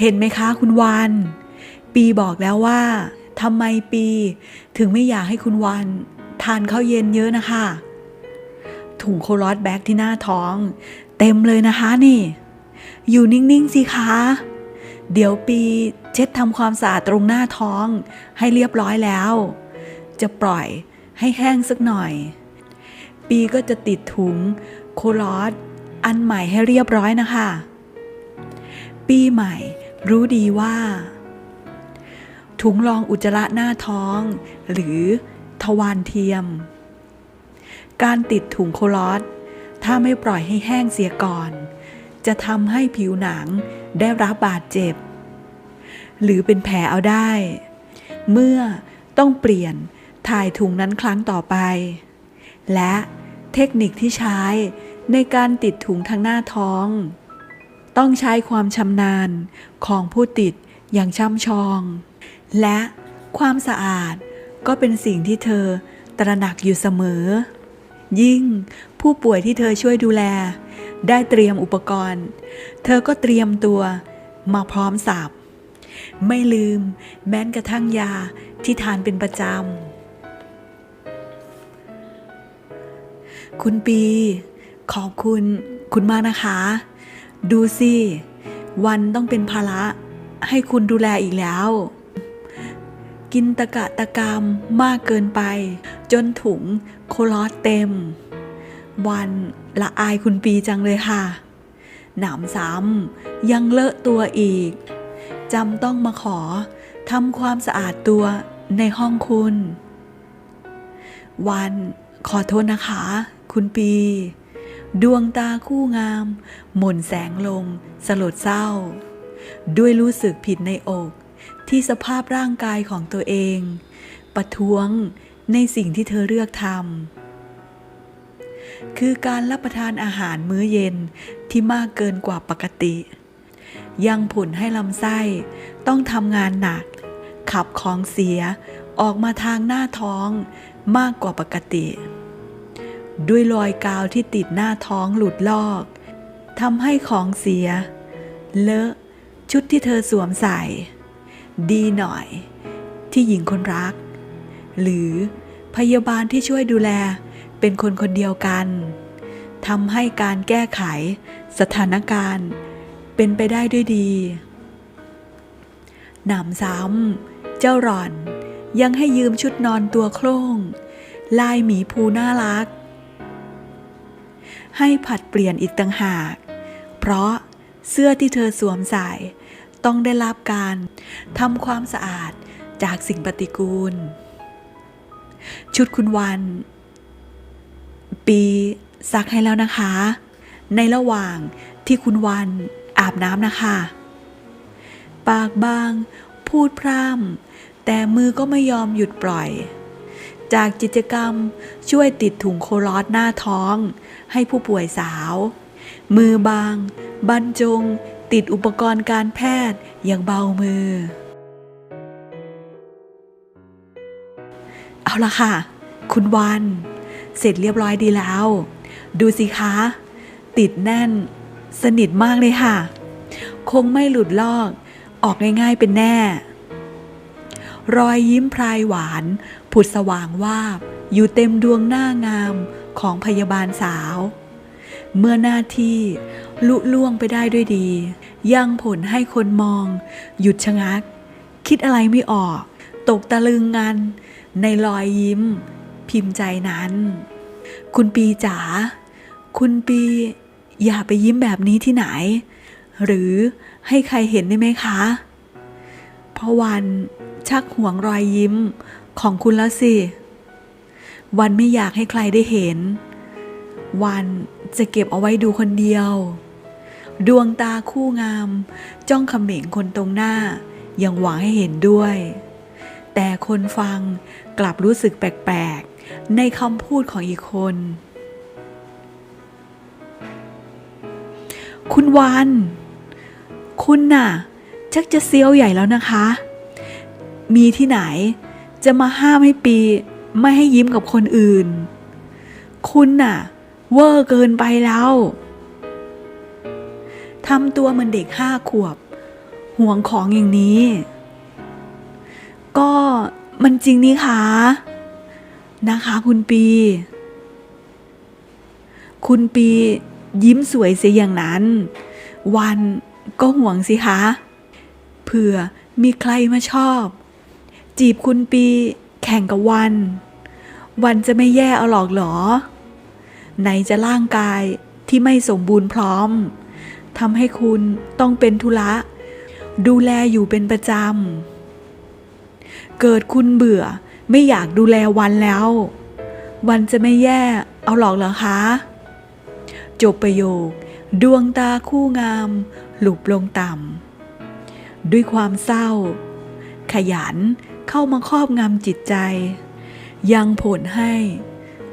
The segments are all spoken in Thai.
เห็นไหมคะคุณวัน ปีบอกแล้วว่าทำไมปีถึงไม่อยากให้คุณวัน ทานข้าวเย็นเยอะนะคะ ถุงโคลอสแบ็กที่หน้าท้อง เต็มเลยนะคะนี่ อยู่นิ่ง ๆ สิคะ เดี๋ยวปีเช็ดทำความสะอาดตรงหน้าท้อง ให้เรียบร้อยแล้ว จะปล่อยให้แห้งสักหน่อย ปีก็จะติดถุงโคลอสอันใหม่ให้เรียบร้อยนะคะ ปีใหม่ รู้ดีว่า ถุงรองอุจจาระหน้าท้อง หรือทวารเทียม การติดถุงโคลอสถ้าไม่ปล่อยให้แห้งเสียก่อน จะทำให้ผิวหนังได้รับบาดเจ็บ หรือเป็นแผลเอาได้ เมื่อต้องเปลี่ยนถ่ายถุงนั้นครั้งต่อไป และเทคนิคที่ใช้ในการติดถุงทางหน้าท้อง ต้องใช้ความชำนาญของผู้ติดอย่างช่ำชอง และความสะอาดก็เป็นสิ่งที่เธอตระหนักอยู่เสมอ ยิ่งผู้ป่วยที่เธอช่วยดูแล ได้เตรียมอุปกรณ์ เธอก็เตรียมตัวมาพร้อมสับไม่ลืมแม้นกระทั่งยาที่ทานเป็นประจำ คุณปี ขอบคุณคุณมากนะคะ ดูสิ วันต้องเป็นภาระให้คุณดูแลอีกแล้ว กินตะกะตะกามมากเกินไป จนถุงโคลอสเต็ม วันละอายคุณปีจังเลยค่ะ หนำซ้ำยังเลอะตัวอีกจำต้องมาขอทำความสะอาดตัวในห้องคุณ วันขอโทษนะคะ คุณปี ดวงตาคู่งาม หม่นแสงลง สลดเศร้า ด้วยรู้สึกผิดในอก ที่สภาพร่างกายของตัวเอง ประท้วงในสิ่งที่เธอเลือกทำคือการรับประทานอาหารมื้อเย็นที่มากเกินกว่าปกติ ยังผลให้ลำไส้ต้องทำงานหนัก ขับของเสียออกมาทางหน้าท้องมากกว่าปกติ ด้วยรอยกาวที่ติดหน้าท้องหลุดลอกทำให้ของเสีย เลอะ ชุดที่เธอสวมใส่ ดีหน่อย ที่หญิงคนรัก หรือพยาบาลที่ช่วยดูแลเป็นคนคนเดียวกันทำให้การแก้ไขสถานการณ์ เป็นไปได้ด้วยดี หนำซ้ำ เจ้าหล่อนยังให้ยืมชุดนอนตัวโคร่ง ลายหมีภูน่ารัก ให้ผัดเปลี่ยนอีกต่างหาก เพราะเสื้อที่เธอสวมใส่ ต้องได้รับการทำความสะอาดจากสิ่งปฏิกูล ชุดคุณวัน ปีซักให้แล้วนะคะ ในระหว่างที่คุณวันอาบน้ำนะคะ ปากบาง พูดพร่ำแต่มือก็ไม่ยอมหยุดปล่อย จากกิจกรรมช่วยติดถุงโคลอสหน้าท้อง ให้ผู้ป่วยสาว มือบาง บรรจง ติดอุปกรณ์การแพทย์อย่างเบามือ เอาละค่ะ คุณวัน เสร็จเรียบร้อยดีแล้ว ดูสิคะ ติดแน่น สนิทมากเลยค่ะ คงไม่หลุดลอก ออกง่ายๆเป็นแน่ รอยยิ้มพรายหวาน ผุดสว่างวาบอยู่เต็มดวงหน้างามของพยาบาลสาว เมื่อหน้าที่ลุล่วงไปได้ด้วยดี ยังผลให้คนมอง หยุดชะงัก คิดอะไรไม่ออก ตกตะลึงงัน ในรอยยิ้ม พิมพ์ใจนั้น คุณปีจ๋าคุณปีอย่าไปยิ้มแบบนี้ที่ไหน หรือให้ใครเห็นได้ไหมคะพะวันชักห่วงรอยยิ้ม ของคุณแล้วสิ วันไม่อยากให้ใครได้เห็น วันจะเก็บเอาไว้ดูคนเดียว ดวงตาคู่งาม จ้องเขม็งคนตรงหน้า ยังหวังให้เห็นด้วย แต่คนฟังกลับรู้สึกแปลกๆ ในคำพูดของอีกคน คุณวัน คุณน่ะ ชักจะเซียวใหญ่แล้วนะคะ มีที่ไหน จะมาห้ามให้ปีไม่ให้ยิ้มกับคนอื่น คุณน่ะ เวอร์เกินไปแล้วทำตัวเหมือนเด็กห้าขวบ ห่วงของอย่างนี้ ก็มันจริงนี่คะนะคะคุณปี คุณปียิ้มสวยเสียอย่างนั้น วันก็ห่วงสิคะ เผื่อมีใครมาชอบ จีบคุณปี แข่งกับวัน วันจะไม่แย่เอาหรอกเหรอ ไหนจะร่างกายที่ไม่สมบูรณ์พร้อมทำให้คุณต้องเป็นธุระ ดูแลอยู่เป็นประจำ เกิดคุณเบื่อไม่อยากดูแลวันแล้ว วันจะไม่แย่เอาหรอกเหรอคะ จบประโยค ดวงตาคู่งาม หลุบลงต่ำด้วยความเศร้า ขยัน เข้ามาครอบงำจิตใจ ยังผลให้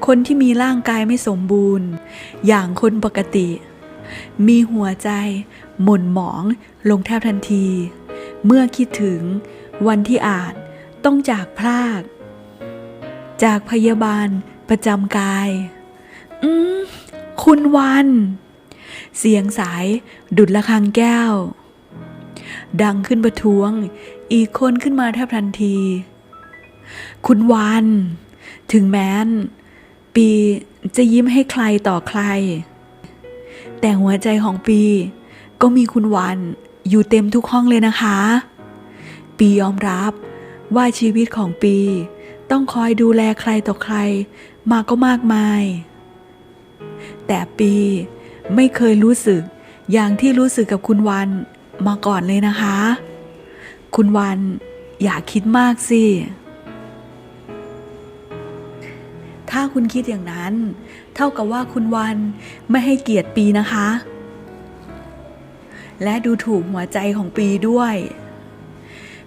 คนที่มีร่างกายไม่สมบูรณ์ อย่างคนปกติ มีหัวใจ หม่นหมองลงแทบทันที เมื่อคิดถึงวันที่อาจต้องจากพรากจากพยาบาลประจำกาย อืม คุณวัน เสียงสายดุดละคังแก้ว ดังขึ้นประท้วง อีกคนขึ้นมาแทบทันที คุณวัน ถึงแม้น ปีจะยิ้มให้ใครต่อใคร แต่หัวใจของปีก็มีคุณวันอยู่เต็มทุกห้องเลยนะคะ ปียอมรับว่าชีวิตของปีต้องคอยดูแลใครต่อใครมาก็มากมาย แต่ปีไม่เคยรู้สึกอย่างที่รู้สึกกับคุณวันมาก่อนเลยนะคะ คุณวันอย่าคิดมากสิ ถ้าคุณคิดอย่างนั้น เท่ากับว่าคุณวันไม่ให้เกียรติปีนะคะ และดูถูกหัวใจของปีด้วย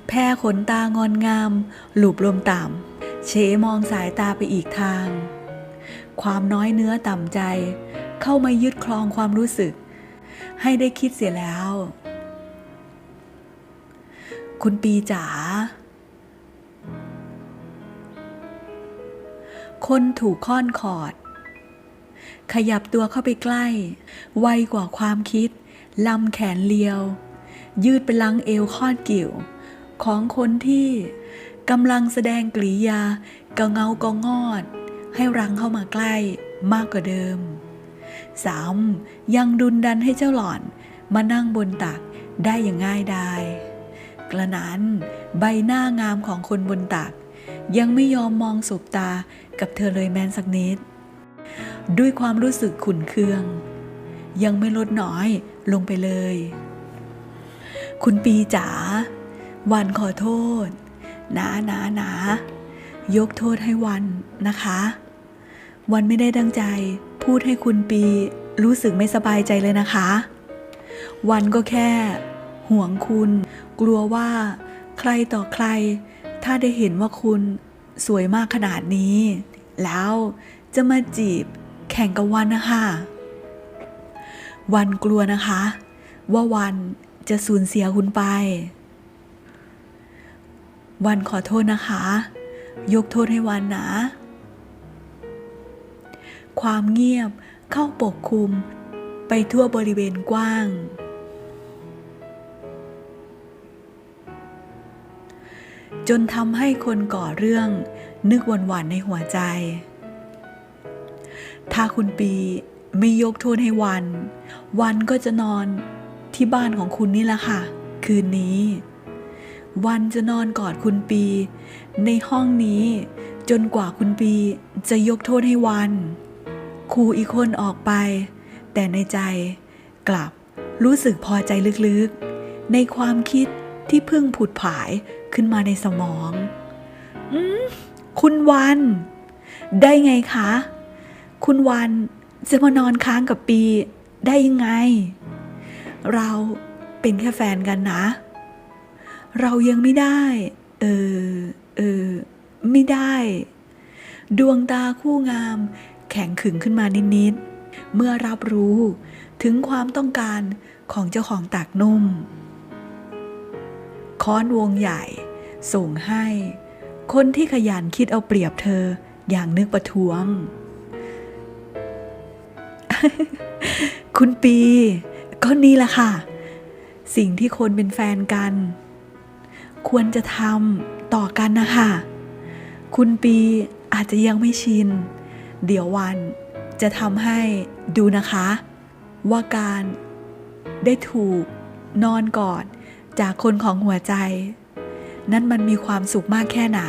แพ้ขนตางอนงาม หลูบลมต่ำเชมองสายตาไปอีกทาง ความน้อยเนื้อต่ำใจ เข้ามายึดครองความรู้สึก ให้ได้คิดเสียแล้ว คุณปีจ๋า คนถูกค้อนขอด ขยับตัวเข้าไปใกล้ ไวกว่าความคิด ลำแขนเลียว ยืดไปลังเอวคอดกิ่ว ของคนที่กำลังแสดงกริยากะเงากองอด ให้รังเข้ามาใกล้มากกว่าเดิมสามยังดุนดันให้เจ้าหล่อน มานั่งบนตักได้อย่างง่ายดาย กระนั้น ใบหน้างามของคนบนตัก ยังไม่ยอมมองสบตากับเธอเลยแม้สักนิด ด้วยความรู้สึกขุนเคือง ยังไม่ลดน้อยลงไปเลย คุณปีจ๋าวันขอโทษนะนะนะยกโทษให้วันนะคะ วันไม่ได้ดังใจ พูดให้คุณปีรู้สึกไม่สบายใจเลยนะคะ วันก็แค่ห่วงคุณ กลัวว่าใครต่อใคร ถ้าได้เห็นว่าคุณสวยมากขนาดนี้ แล้วจะมาจีบแข่งกับวันนะคะ วันกลัวนะคะ ว่าวันจะสูญเสียคุณไป วันขอโทษนะคะ ยกโทษให้วันนะ ความเงียบเข้าปกคลุมไปทั่วบริเวณกว้าง จนทำให้คนก่อเรื่อง นึกหวันๆในหัวใจ ถ้าคุณปีไม่ยกโทษให้วัน วันก็จะนอนที่บ้านของคุณนี่แหละค่ะ คืนนี้ วันจะนอนกอดคุณปี ในห้องนี้ จนกว่าคุณปีจะยกโทษให้วันครูอีกคนออกไป แต่ในใจกลับรู้สึกพอใจลึกๆ ในความคิดที่เพิ่งผุดผาย ขึ้นมาในสมอง อืม คุณวัน ได้ไงคะ คุณวันจะมานอนค้างกับปีได้ยังไง เราเป็นแค่แฟนกันนะ เรายังไม่ได้ เออ เออ ไม่ได้ ดวงตาคู่งาม แข็งขึงขึ้นมานิดๆ เมื่อรับรู้ถึงความต้องการของเจ้าของตากนุ่ม ค้อนวงใหญ่ ส่งให้ คนที่ขยันคิดเอาเปรียบเธออย่างนึกประท้วง คุณปี ก็นี่แหละค่ะ สิ่งที่คนเป็นแฟนกัน ควรจะทำต่อกันนะคะ คุณปีอาจจะยังไม่ชิน เดี๋ยววันจะทำให้ดูนะคะ ว่าการได้ถูกนอนกอด จากคนของหัวใจ นั้นมันมีความสุขมากแค่ไหน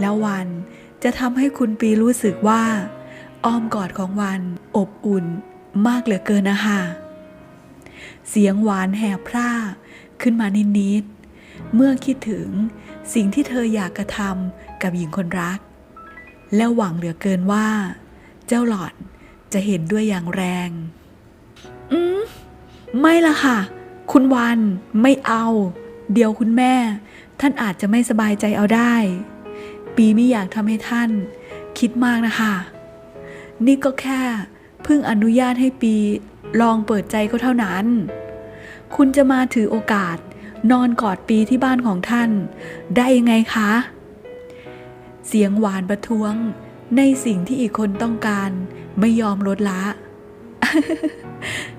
แล้ววันจะทำให้คุณปีรู้สึกว่า อ้อมกอดของวันอบอุ่นมากเหลือเกินนะคะเสียงหวานแหบพร่าขึ้นมานิดๆเมื่อคิดถึงสิ่งที่เธออยากกระทำกับหญิงคนรัก แล้วหวังเหลือเกินว่า เจ้าหลอดจะเห็นด้วยอย่างแรง อืมไม่ละค่ะ คุณวันไม่เอา เดี๋ยวคุณแม่ ท่านอาจจะไม่สบายใจเอาได้ ปีไม่อยากทำให้ท่าน คิดมากนะคะ นี่ก็แค่เพิ่งอนุญาตให้ปีลองเปิดใจก็เท่านั้น คุณจะมาถือโอกาส นอนกอดปีที่บ้านของท่าน ได้ยังไงคะ เสียงหวานประท้วง ในสิ่งที่อีกคนต้องการ ไม่ยอมลดละ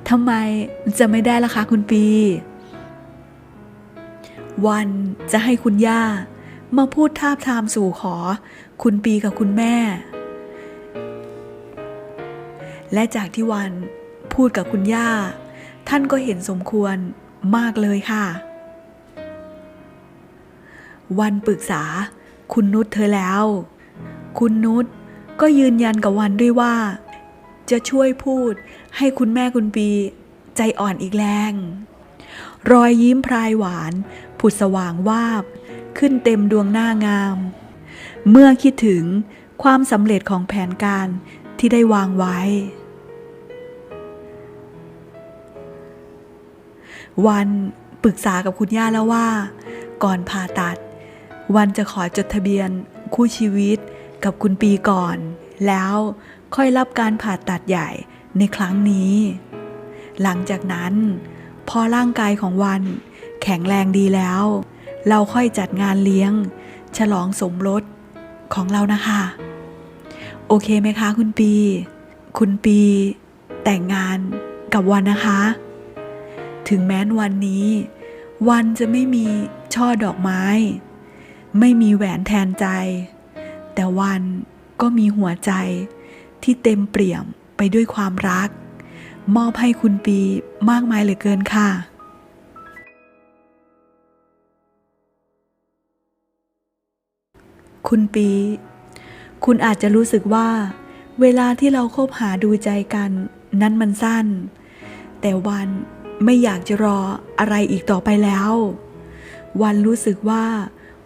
ทำไมจะไม่ได้ล่ะคะคุณปี วันจะให้คุณย่า มาพูดทาบทามสู่ขอ คุณปีกับคุณแม่ และจากที่วันพูดกับคุณย่า ท่านก็เห็นสมควรมากเลยค่ะ วันปรึกษาคุณนุชเธอแล้ว คุณนุชก็ยืนยันกับวันด้วยว่า จะช่วยพูด ให้คุณแม่คุณปีใจอ่อนอีกแรง รอยยิ้มพรายหวาน ผุดสว่างวาบ ขึ้นเต็มดวงหน้างาม เมื่อคิดถึงความสำเร็จของแผนการที่ได้วางไว้ วันปรึกษากับคุณย่าแล้วว่า ก่อนผ่าตัด วันจะขอจดทะเบียนคู่ชีวิตกับคุณปีก่อน แล้วค่อยรับการผ่าตัดใหญ่ ในครั้งนี้ หลังจากนั้น พอร่างกายของวันแข็งแรงดีแล้ว เราค่อยจัดงานเลี้ยง ฉลองสมรสของเรานะคะ โอเคไหมคะคุณปี คุณปี แต่งงานกับวันนะคะ ถึงแม้นวันนี้ วันจะไม่มีช่อดอกไม้ ไม่มีแหวนแทนใจ แต่วันก็มีหัวใจที่เต็มเปี่ยม ไปด้วยความรัก มอบให้คุณปีมากมายเหลือเกินค่ะคุณปี คุณอาจจะรู้สึกว่า เวลาที่เราคบหาดูใจกัน นั้นมันสั้น แต่วันไม่อยากจะรออะไรอีกต่อไปแล้ว วันรู้สึกว่า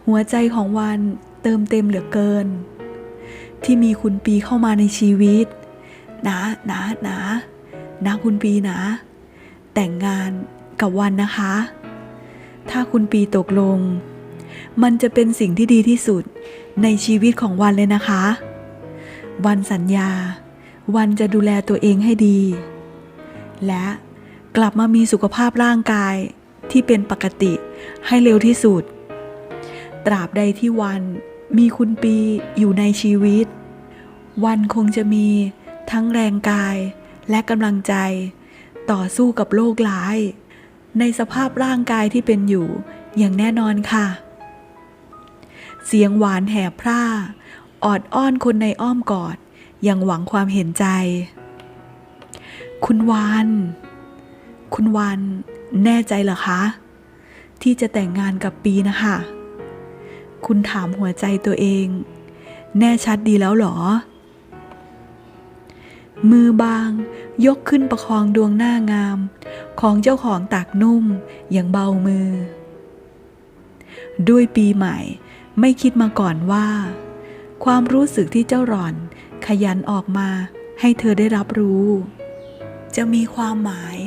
หัวใจของวันเติมเต็มเหลือเกิน ที่มีคุณปีเข้ามาในชีวิต นะนะนะนะคุณปีนะ แต่งงานกับวันนะคะ ถ้าคุณปีตกลง มันจะเป็นสิ่งที่ดีที่สุดในชีวิตของวันเลยนะคะ วันสัญญา วันจะดูแลตัวเองให้ดี และกลับมามีสุขภาพร่างกายที่เป็นปกติให้เร็วที่สุด ตราบใดที่วันมีคุณปีอยู่ในชีวิต วันคงจะมี ทั้งแรงกายและกำลังใจ ต่อสู้กับโรคร้าย ในสภาพร่างกายที่เป็นอยู่อย่างแน่นอนค่ะ เสียงหวานแห่พร่า ออดอ้อนคนในอ้อมกอดอย่างหวังความเห็นใจ คุณวานคุณวันแน่ใจเหรอคะ ที่จะแต่งงานกับปีนะคะ คุณถามหัวใจตัวเอง แน่ชัดดีแล้วหรอ มือบาง ยกขึ้นประคองดวงหน้างาม ของเจ้าของตากนุ่มอย่างเบามือ ด้วยปีใหม่ไม่คิดมาก่อนว่า ความรู้สึกที่เจ้าหล่อน ขยันออกมาให้เธอได้รับรู้ จะมีความหมาย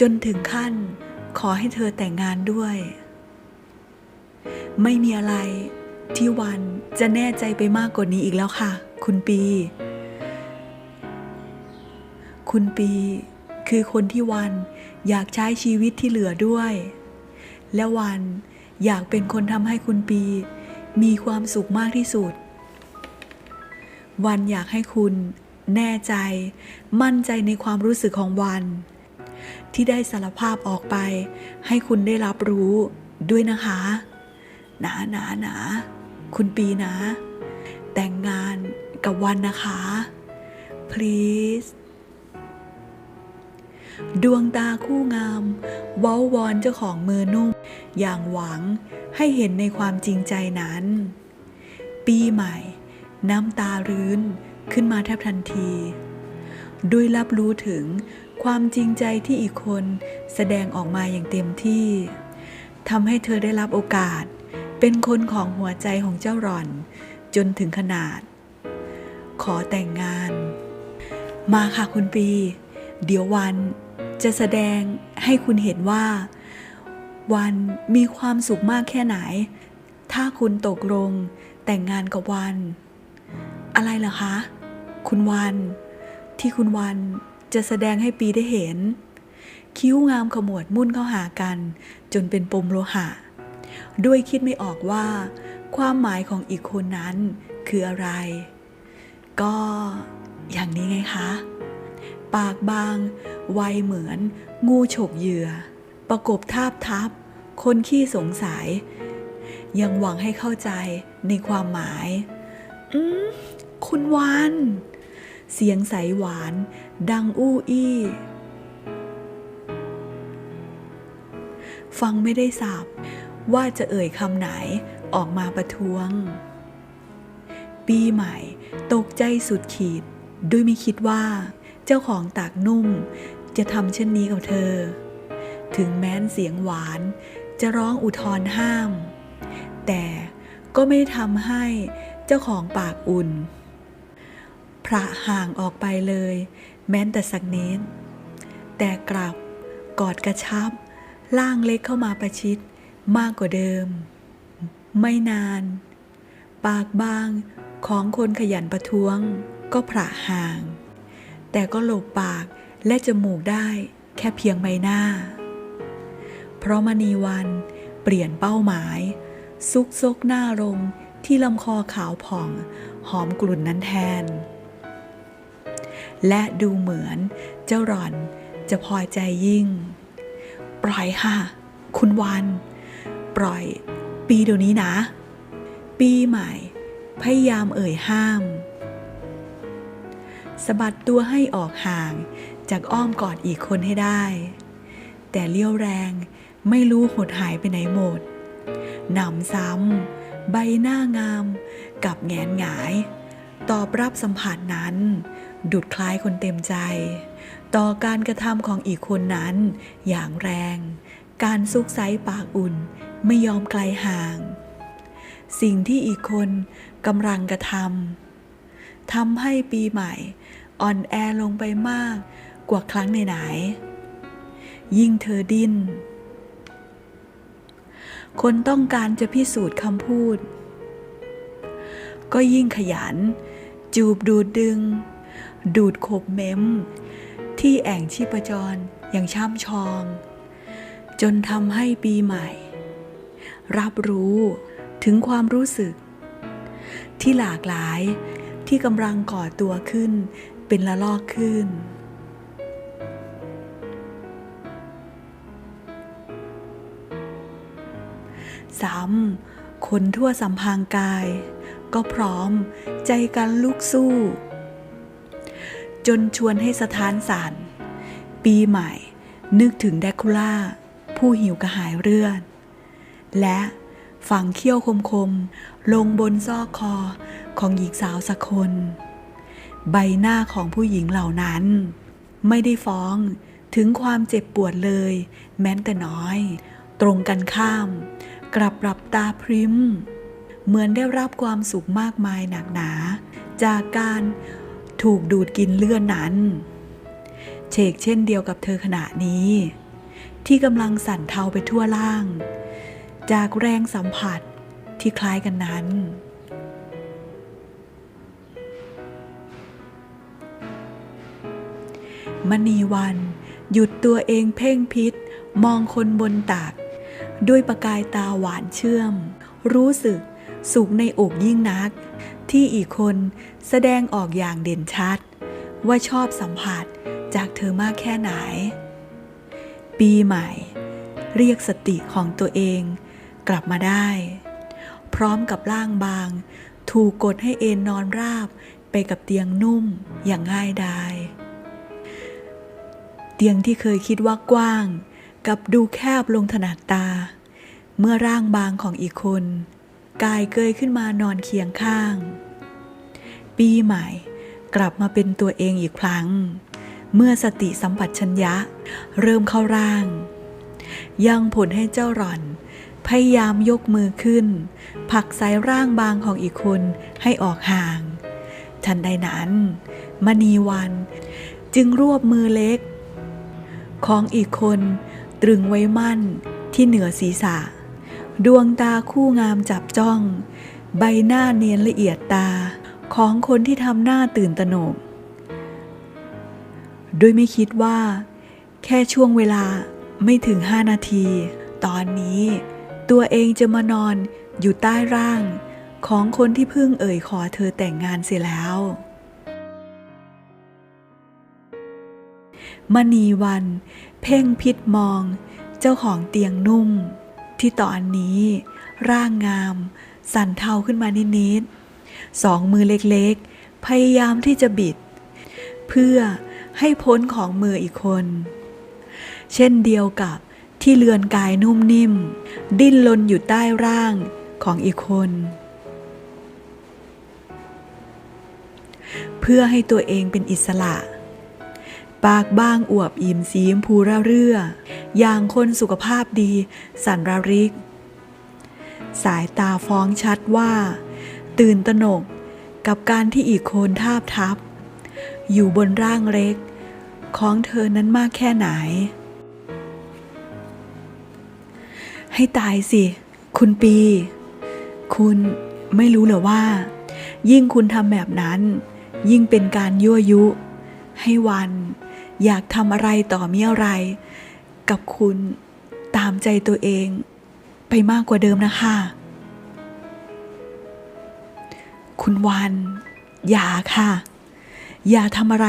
จนถึงขั้นขอให้เธอแต่งงานด้วย ไม่มีอะไรที่วันจะแน่ใจไปมากกว่านี้อีกแล้วค่ะ คุณปี คุณปี คือคนที่วันอยากใช้ชีวิตที่เหลือด้วย และวันอยากเป็นคนทำให้คุณปี มีความสุขมากที่สุด วันอยากให้คุณแน่ใจ มั่นใจในความรู้สึกของวัน ที่ได้สารภาพออกไป ให้คุณได้รับรู้ด้วยนะคะ หนาหนาหนาคุณปีนะ แต่งงาน กับวันนะคะ please ดวงตาคู่งาม เว้าวอนเจ้าของมือนุ่ม อย่างหวังให้เห็นในความจริงใจนั้น ปีใหม่ น้ำตารื้นขึ้นมาแทบทันที ด้วยรับรู้ถึงความจริงใจที่อีกคนแสดงออกมาอย่างเต็มที่ทำให้เธอได้รับโอกาส เป็นคนของหัวใจของเจ้าหล่อน จนถึงขนาด ขอแต่งงาน มาค่ะคุณปี เดี๋ยววันจะแสดงให้คุณเห็นว่า วันมีความสุขมากแค่ไหน ถ้าคุณตกลงแต่งงานกับวัน อะไรเหรอคะ คุณวัน ที่คุณวันจะแสดงให้ปีได้เห็น คิ้วงามขมวดมุ่นเข้าหากัน จนเป็นปมโลหะ ด้วยคิดไม่ออกว่า ความหมายของอีกคนนั้นคืออะไร ก็อย่างนี้ไงคะ ปากบาง ไวเหมือน งูฉกเหยื่อ ประกบทาบทับ คนขี้สงสัย ยังหวังให้เข้าใจในความหมาย อืม คุณวัน เสียงใสหวาน ดังอู้อี้ฟังไม่ได้สับว่าจะเอ่ยคำไหนออกมาประท้วง ปีใหม่ ตกใจสุดขีด ด้วยไม่คิดว่า เจ้าของตากนุ่ม จะทำเช่นนี้กับเธอ ถึงแม้นเสียงหวาน จะร้องอุทธรห้าม แต่ก็ไม่ทำให้เจ้าของปากอุ่น พระห่างออกไปเลย แม้นแต่สักนิดแต่กลับกอดกระชับ ล่างเล็กเข้ามาประชิดมากกว่าเดิม ไม่นาน ปากบาง ของคนขยันประท้วง ก็พระห่าง แต่ก็หลบปากและจมูกได้แค่เพียงใบหน้า เพราะมณีวันเปลี่ยนเป้าหมาย ซุกซกหน้าลงที่ลำคอขาวผ่อง หอมกลุ่นนั้นแทน และดูเหมือนเจ้าหล่อนจะพอใจยิ่ง ปล่อยค่ะ คุณวัน ปล่อย ปีเดี๋ยวนี้นะ ปีใหม่ พยายามเอ่ยห้ามสะบัดตัวให้ออกห่างจากอ้อมกอดอีกคนให้ได้ แต่เลี้ยวแรงไม่รู้หดหายไปไหนหมดหนำซ้ำใบหน้างาม กับแงนหงาย ตอบรับสัมผัสนั้น ดุดคล้ายคนเต็มใจ ต่อการกระทำของอีกคนนั้น อย่างแรง การซุกไซปากอุ่นไม่ยอมไกลห่าง สิ่งที่อีกคน กำลังกระทำทำให้ปีใหม่อ่อนแอลงไปมากกว่าครั้งไหนๆยิ่งเธอดิ้น คนต้องการจะพิสูจน์คำพูด ก็ยิ่งขยัน จูบดูดดึง ดูดขบเม้ม ที่แอ่งชีพจรอย่างช่ำชอง จนทำให้ปีใหม่ รับรู้ถึงความรู้สึก ที่หลากหลายที่กำลังก่อตัวขึ้นเป็นละลอกขึ้นซ้ำคนทั่วสัมพังกาย ก็พร้อมใจกันลุกสู้ จนชวนให้สถานสันปีใหม่นึกถึงแดคูล่า ผู้หิวกระหายเลือดและ ฝังเขี้ยวคมๆ ลงบนซอกคอของหญิงสาวสักคน ใบหน้าของผู้หญิงเหล่านั้น ไม่ได้ฟ้องถึงความเจ็บปวดเลย แม้แต่น้อย ตรงกันข้าม กลับปรับตาพริมเหมือนได้รับความสุขมากมายหนักหนา จากการถูกดูดกินเลือดนั้นเชกเช่นเดียวกับเธอขณะนี้ ที่กำลังสั่นเทาไปทั่วล่าง จากแรงสัมผัสที่คล้ายกันนั้น มณีวันหยุดตัวเองเพ่งพิษมองคนบนตัก ด้วยประกายตาหวานเชื่อม รู้สึกสุขในอกยิ่งนัก ที่อีกคนแสดงออกอย่างเด่นชัด ว่าชอบสัมผัสจากเธอมากแค่ไหน ปีใหม่ เรียกสติของตัวเอง กลับมาได้ พร้อมกับร่างบาง ถูกกดให้เอนนอนราบไปกับเตียงนุ่มอย่างง่ายดาย เตียงที่เคยคิดว่ากว้าง กับดูแคบลงถนัดตา เมื่อร่างบางของอีกคน กายเกยขึ้นมานอนเคียงข้าง ปีใหม่กลับมาเป็นตัวเองอีกครั้ง เมื่อสติสัมผัสชัญญะเริ่มเข้าร่าง ยังผลให้เจ้าหล่อน พยายามยกมือขึ้นผลักสายร่างบางของอีกคนให้ออกห่าง ทันใดนั้นมณีวันจึงรวบมือเล็ก ของอีกคนตรึงไว้มั่นที่เหนือศีรษะ ดวงตาคู่งามจับจ้อง ใบหน้าเนียนละเอียดตาของคนที่ทำหน้าตื่นตระหนกโดยไม่คิดว่า แค่ช่วงเวลาไม่ถึงห้านาที ตอนนี้ ตัวเองจะมานอนอยู่ใต้ร่าง ของคนที่เพิ่งเอ่ยขอเธอแต่งงานเสียแล้วมณีวัน เพ่งพิษมอง เจ้าของเตียงนุ่ม ที่ตอนนี้ ร่างงาม สั่นเทาขึ้นมานิดๆสองมือเล็กๆ พยายามที่จะบิด เพื่อให้พ้นของมืออีกคน เช่นเดียวกับ ที่เลือนกายนุ่มนิ่ม ดิ้นรนอยู่ใต้ร่างของอีกคน เพื่อให้ตัวเองเป็นอิสระ ปากบ้างอวบอิ่มสีมพูระเรื่อ อย่างคนสุขภาพดีสันระริก สายตาฟ้องชัดว่า ตื่นตระหนกกับการที่อีกคนทาบทับ อยู่บนร่างเล็ก ของเธอนั้นมากแค่ไหน ให้ตายสิ คุณปี คุณไม่รู้เหรอว่า ยิ่งคุณทำแบบนั้น ยิ่งเป็นการยั่วยุ ให้วัน อยากทำอะไรต่อมีอะไร กับคุณตามใจตัวเองไปมากกว่าเดิมนะคะ คุณวัน อย่าค่ะ อย่าทำอะไร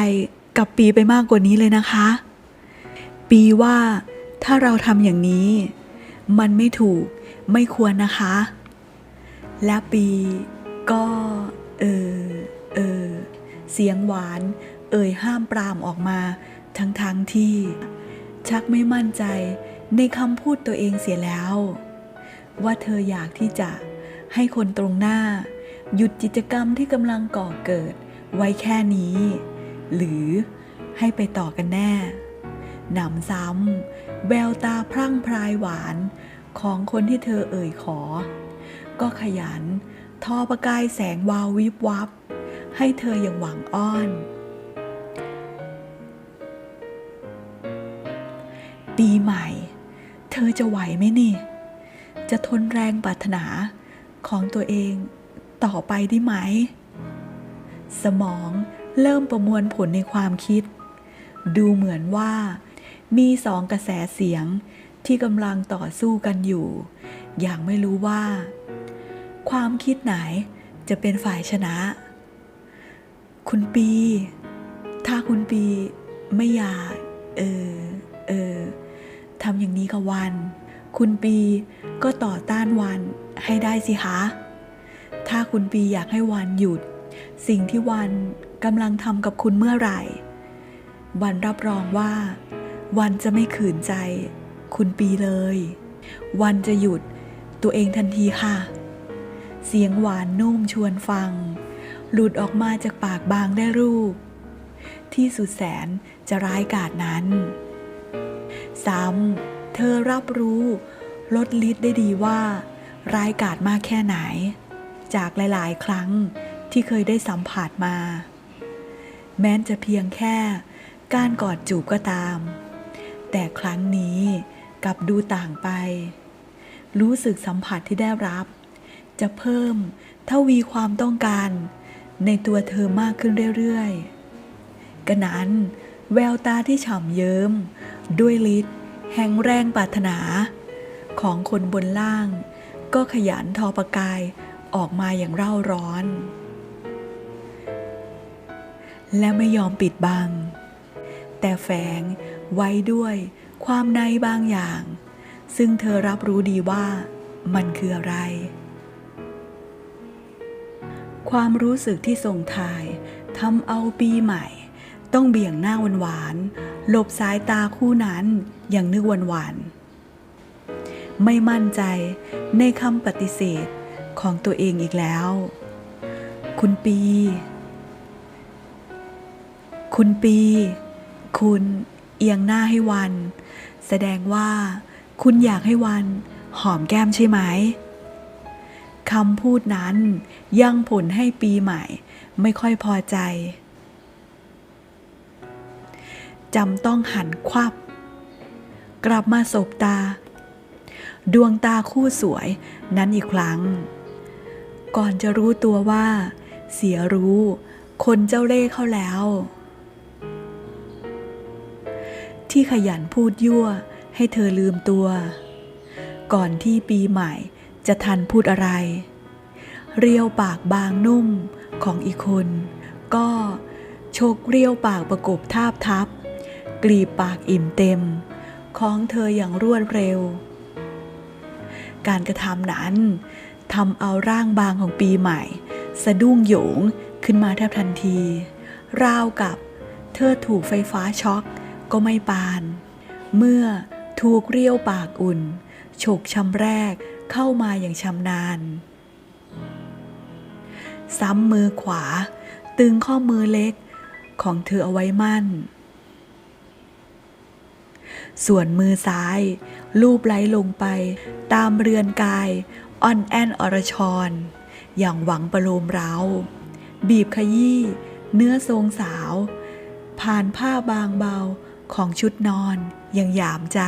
กับปีไปมากกว่านี้เลยนะคะ ปีว่าถ้าเราทำอย่างนี้ มันไม่ถูกไม่ควรนะคะ และปีก็เออเออเสียงหวาน เอ่ยห้ามปรามออกมาทั้งๆทที่ ชักไม่มั่นใจในคำพูดตัวเองเสียแล้ว ว่าเธออยากที่จะให้คนตรงหน้า หยุดกิจกรรมที่กำลังก่อเกิดไว้แค่นี้ หรือให้ไปต่อกันแน่ หนำซ้ำ แววตาพรั่งพรายหวานของคนที่เธอเอ่ยขอ ก็ขยัน ทอประกายแสงวาววิบวับ ให้เธออย่างหวังอ้อน ปีใหม่ เธอจะไหวไหมนี่ จะทนแรงปรารถนาของตัวเองต่อไปได้ไหม สมองเริ่มประมวลผลในความคิด ดูเหมือนว่า มีสองกระแสเสียงที่กำลังต่อสู้กันอยู่ อย่างไม่รู้ว่า ความคิดไหนจะเป็นฝ่ายชนะ คุณปี ถ้าคุณปีไม่อยาก เออ เออทำอย่างนี้กับวัน คุณปีก็ต่อต้านวันให้ได้สิคะ ถ้าคุณปีอยากให้วันหยุด สิ่งที่วันกำลังทำกับคุณเมื่อไหร่ วันรับรองว่า วันจะไม่ขืนใจ คุณปีเลย วันจะหยุดตัวเองทันทีค่ะ เสียงหวานนุ่มชวนฟัง หลุดออกมาจากปากบางได้รูป ที่สุดแสนจะร้ายกาจนั้น ซ้ำเธอรับรู้ลดลิดได้ดีว่า ร้ายกาจมากแค่ไหน จากหลายๆ ครั้งที่เคยได้สัมผัสมา แม้นจะเพียงแค่การกอดจูบก็ตาม แต่ครั้งนี้กลับดูต่างไป รู้สึกสัมผัสที่ได้รับ จะเพิ่มทวีความต้องการ ในตัวเธอมากขึ้นเรื่อยๆกระนั้น แววตาที่ฉ่ำเยิ้ม ด้วยฤทธิ์แห่งแรงปรารถนา ของคนบนล่าง ก็ขยันทอประกายออกมาอย่างเร่าร้อน และไม่ยอมปิดบัง แต่แฝง ไว้ด้วยความในบางอย่าง ซึ่งเธอรับรู้ดีว่ามันคืออะไร ความรู้สึกที่ส่งถ่ายทำเอาปีใหม่ ต้องเบี่ยงหน้าหวานๆหลบสายตาคู่นั้นอย่างนึกหวานๆไม่มั่นใจในคำปฏิเสธของตัวเองอีกแล้ว คุณปี คุณปี คุณ เอียงหน้าให้วัน แสดงว่า คุณอยากให้วัน หอมแก้มใช่ไหมคำพูดนั้นยังผลให้ปีใหม่ ไม่ค่อยพอใจจำต้องหันควับ กลับมาสบตา ดวงตาคู่สวยนั้นอีกครั้ง ก่อนจะรู้ตัวว่า เสียรู้ คนเจ้าเล่ห์เข้าแล้ว ที่ขยันพูดยั่ว ให้เธอลืมตัว ก่อนที่ปีใหม่จะทันพูดอะไร เรียวปากบางนุ่มของอีกคน ก็โชกเรียวปากประกบทาบทับ กลีบปากอิ่มเต็ม ของเธออย่างรวดเร็ว การกระทำนั้นทำเอาร่างบางของปีใหม่ สะดุ้งโหยงขึ้นมาแทบทันที ราวกับเธอถูกไฟฟ้าช็อก ก็ไม่ปาน เมื่อถูกเรียวปากอุ่นฉกชำแรกเข้ามาอย่างชำนาญ ซ้ำมือขวา ตึงข้อมือเล็กของเธอเอาไว้มั่น ส่วนมือซ้าย ลูบไหลลงไปตามเรือนกายอ่อนแอนอรชร อย่างหวังประโลมเราบีบขยี้ เนื้อทรงสาว ผ่านผ้าบางเบา ของชุดนอนอย่างหยามใจ